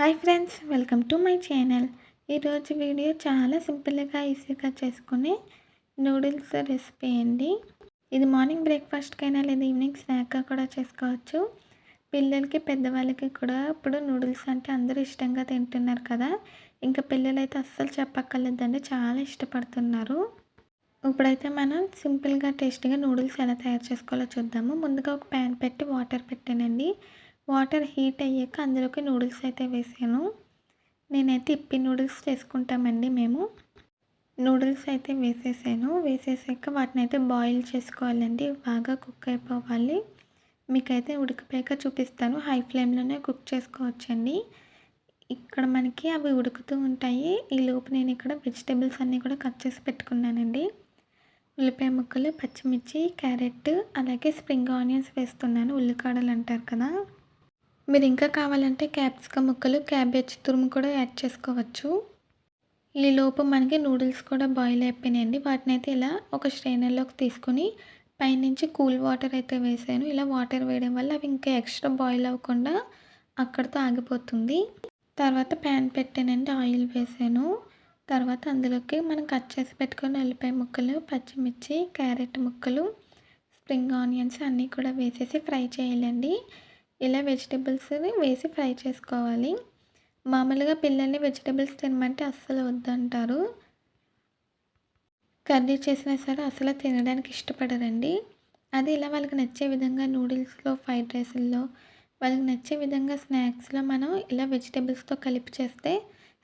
Hi friends welcome to my channel. ఈరోజు video చాలా సింపుల్గా ఈజీగా చేసుకునే నూడిల్స్ రెసిపీ అండి. ఇది మార్నింగ్ బ్రేక్ఫాస్ట్కైనా లేదా ఈవినింగ్ స్నాక్గా కూడా చేసుకోవచ్చు. పిల్లలకి పెద్దవాళ్ళకి కూడా ఇప్పుడు నూడిల్స్ అంటే అందరూ ఇష్టంగా తింటున్నారు కదా. ఇంకా పిల్లలైతే అస్సలు చెప్పక్కర్లేదండి చాలా ఇష్టపడుతున్నారు. ఇప్పుడైతే మనం సింపుల్గా టేస్టీగా నూడిల్స్ ఎలా తయారు చేసుకోవాలో చూద్దాము. ముందుగా ఒక ప్యాన్ పెట్టి వాటర్ పెట్టానండి. వాటర్ హీట్ అయ్యాక అందులోకి నూడిల్స్ అయితే వేసాను. నేనైతే ఇప్పి నూడిల్స్ చేసుకుంటామండి మేము. నూడిల్స్ అయితే వేసేసాను. వేసేసాక వాటిని అయితే బాయిల్ చేసుకోవాలండి. బాగా కుక్ అయిపోవాలి. మీకైతే ఉడికిపోయాక చూపిస్తాను. హై ఫ్లేమ్లోనే కుక్ చేసుకోవచ్చండి. ఇక్కడ మనకి అవి ఉడుకుతూ ఉంటాయి. ఈ లోపు నేను ఇక్కడ వెజిటేబుల్స్ అన్నీ కూడా కట్ చేసి పెట్టుకున్నానండి. ఉల్లిపాయ ముక్కలు పచ్చిమిర్చి క్యారెట్ అలాగే స్ప్రింగ్ ఆనియన్స్ వేస్తున్నాను. ఉల్లికాడలు అంటారు కదా. మీరు ఇంకా కావాలంటే క్యాప్సికమ్ ముక్కలు క్యాబేజ్ తురుము కూడా యాడ్ చేసుకోవచ్చు. ఈ లోపు మనకి నూడిల్స్ కూడా బాయిల్ అయిపోయినాయండి. వాటిని అయితే ఇలా ఒక శ్రేణిలోకి తీసుకొని పైనుంచి కూల్ వాటర్ అయితే వేసాను. ఇలా వాటర్ వేయడం వల్ల అవి ఇంకా ఎక్స్ట్రా బాయిల్ అవ్వకుండా అక్కడితో ఆగిపోతుంది. తర్వాత ప్యాన్ పెట్టానండి ఆయిల్ వేసాను. తర్వాత అందులోకి మనం కట్ చేసి పెట్టుకుని ఉల్లిపాయ ముక్కలు పచ్చిమిర్చి క్యారెట్ ముక్కలు స్ప్రింగ్ ఆనియన్స్ అన్నీ కూడా వేసేసి ఫ్రై చేయాలండి. ఇలా వెజిటేబుల్స్ని వేసి ఫ్రై చేసుకోవాలి. మామూలుగా పిల్లల్ని వెజిటేబుల్స్ తినమంటే అస్సలు వద్దంటారు. కర్రీ చేసినా సరే అసలు తినడానికి ఇష్టపడరండి. అది ఇలా వాళ్ళకి నచ్చే విధంగా నూడిల్స్లో ఫ్రైడ్ రైస్లో వాళ్ళకి నచ్చే విధంగా స్నాక్స్లో మనం ఇలా వెజిటేబుల్స్తో కలిపి చేస్తే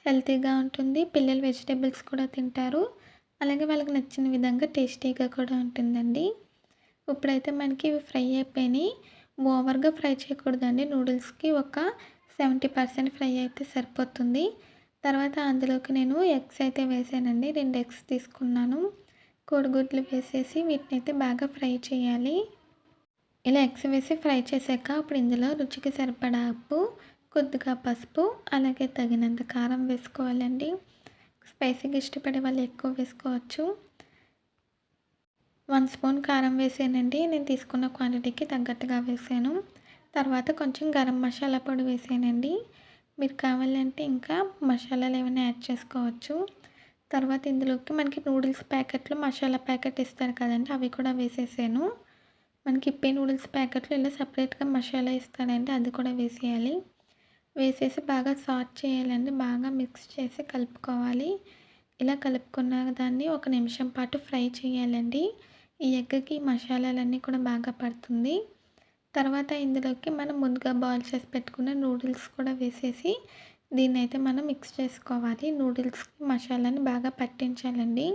హెల్తీగా ఉంటుంది. పిల్లలు వెజిటేబుల్స్ కూడా తింటారు. అలాగే వాళ్ళకి నచ్చిన విధంగా టేస్టీగా కూడా ఉంటుందండి. ఇప్పుడైతే మనకి ఇవి ఫ్రై అయిపోయినాయి. ఓవర్గా ఫ్రై చేయకూడదండి. నూడిల్స్కి ఒక సెవెంటీ పర్సెంట్ ఫ్రై అయితే సరిపోతుంది. తర్వాత అందులోకి నేను ఎగ్స్ అయితే వేసానండి. రెండు ఎగ్స్ తీసుకున్నాను. కోడిగుడ్లు వేసేసి వీటిని అయితే బాగా ఫ్రై చేయాలి. ఇలా ఎగ్స్ వేసి ఫ్రై చేశాక అప్పుడు ఇందులో రుచికి సరిపడా ఉప్పు కొద్దిగా పసుపు అలాగే తగినంత కారం వేసుకోవాలండి. స్పైసీగా ఇష్టపడే వాళ్ళు ఎక్కువ వేసుకోవచ్చు. వన్ స్పూన్ కారం వేసానండి. నేను తీసుకున్న క్వాంటిటీకి తగ్గట్టుగా వేసాను. తర్వాత కొంచెం గరం మసాలా పొడి వేసానండి. మీరు కావాలంటే ఇంకా మసాలాలు ఏమైనా యాడ్ చేసుకోవచ్చు. తర్వాత ఇందులోకి మనకి నూడిల్స్ ప్యాకెట్లు మసాలా ప్యాకెట్ ఇస్తారు కదండి అవి కూడా వేసేసాను. మనకి ఇప్పే నూడిల్స్ ప్యాకెట్లు ఇలా సపరేట్గా మసాలా ఇస్తారండి అది కూడా వేసేయాలి. వేసేసి బాగా సాట్ చేయాలండి బాగా మిక్స్ చేసి కలుపుకోవాలి. ఇలా కలుపుకున్న దాన్ని ఒక నిమిషం పాటు ఫ్రై చేయాలండి. ఈ ఎగ్కి మసాలాలన్నీ కూడా బాగా పడుతుంది. తర్వాత ఇందులోకి మనం ముందుగా బాయిల్ చేసి పెట్టుకున్న నూడిల్స్ కూడా వేసేసి దీన్ని అయితే మనం మిక్స్ చేసుకోవాలి. నూడిల్స్కి మసాలాని బాగా పట్టించాలండి.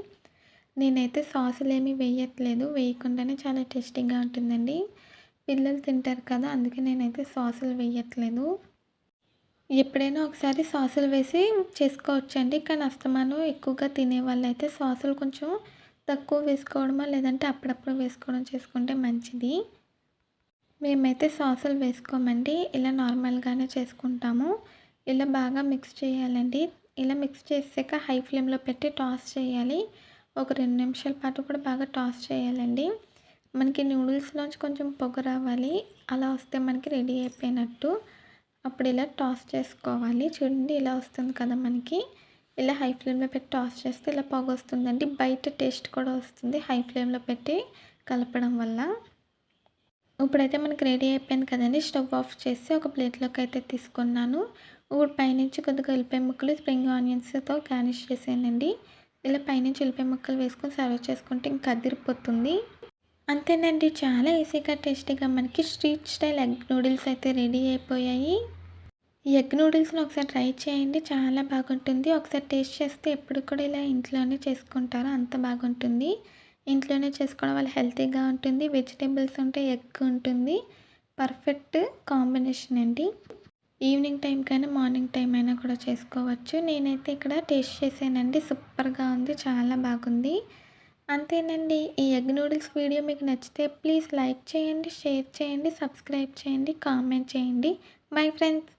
నేనైతే సాసులు ఏమీ వేయట్లేదు. వేయకుండానే చాలా టేస్టీగా ఉంటుందండి. పిల్లలు తింటారు కదా అందుకే నేనైతే సాసులు వేయట్లేదు. ఎప్పుడైనా ఒకసారి సాసులు వేసి చేసుకోవచ్చండి. కానీ అస్తమానం ఎక్కువగా తినే వాళ్ళైతే సాసులు కొంచెం తక్కువ వేసుకోవడమా? లేదంటే అప్పుడప్పుడు వేసుకోవడం చేసుకుంటే మంచిది. మేమైతే సాసులు వేసుకోమండి. ఇలా నార్మల్గానే చేసుకుంటాము. ఇలా బాగా మిక్స్ చేయాలండి. ఇలా మిక్స్ చేసాక హై ఫ్లేమ్లో పెట్టి టాస్ చేయాలి. ఒక రెండు నిమిషాల పాటు కూడా బాగా టాస్ చేయాలండి. మనకి నూడిల్స్లోంచి కొంచెం పొగ రావాలి. అలా వస్తే మనకి రెడీ అయిపోయినట్టు. అప్పుడు ఇలా టాస్ చేసుకోవాలి. చూడండి ఇలా వస్తుంది కదా మనకి. ఇలా హై ఫ్లేమ్లో పెట్టి టాస్ చేస్తే ఇలా పొగ వస్తుందండి. బయట టేస్ట్ కూడా వస్తుంది హై ఫ్లేమ్లో పెట్టి కలపడం వల్ల. ఇప్పుడైతే మనకి రెడీ అయిపోయింది కదండి. స్టవ్ ఆఫ్ చేసి ఒక ప్లేట్లోకి అయితే తీసుకున్నాను. ఇప్పుడు పైనుంచి కొద్దిగా ఉల్లిపాయ ముక్కలు స్ప్రింగ్ ఆనియన్స్తో గార్నిష్ చేసానండి ఇలా పైనుంచి ఉల్లిపాయ ముక్కలు వేసుకొని సర్వ్ చేసుకుంటే ఇంకా అదిరిపోతుంది. అంతేనండి. చాలా ఈజీగా టేస్టీగా మనకి స్ట్రీట్ స్టైల్ ఎగ్ నూడిల్స్ అయితే రెడీ అయిపోయాయి. ఈ ఎగ్ నూడిల్స్ని ఒకసారి ట్రై చేయండి. చాలా బాగుంటుంది. ఒకసారి టేస్ట్ చేస్తే ఎప్పుడు కూడా ఇలా ఇంట్లోనే చేసుకుంటారు. అంత బాగుంటుంది. ఇంట్లోనే చేసుకోవడం వల్ల హెల్తీగా ఉంటుంది. వెజిటేబుల్స్ ఉంటే ఎగ్ ఉంటుంది. పర్ఫెక్ట్ కాంబినేషన్ అండి. ఈవినింగ్ టైం కానీ మార్నింగ్ టైం అయినా కూడా చేసుకోవచ్చు. నేనైతే ఇక్కడ టేస్ట్ చేసానండి సూపర్గా ఉంది. చాలా బాగుంది. అంతేనండి. ఈ ఎగ్ నూడిల్స్ వీడియో మీకు నచ్చితే ప్లీజ్ లైక్ చేయండి షేర్ చేయండి సబ్స్క్రైబ్ చేయండి కామెంట్ చేయండి. Bye friends.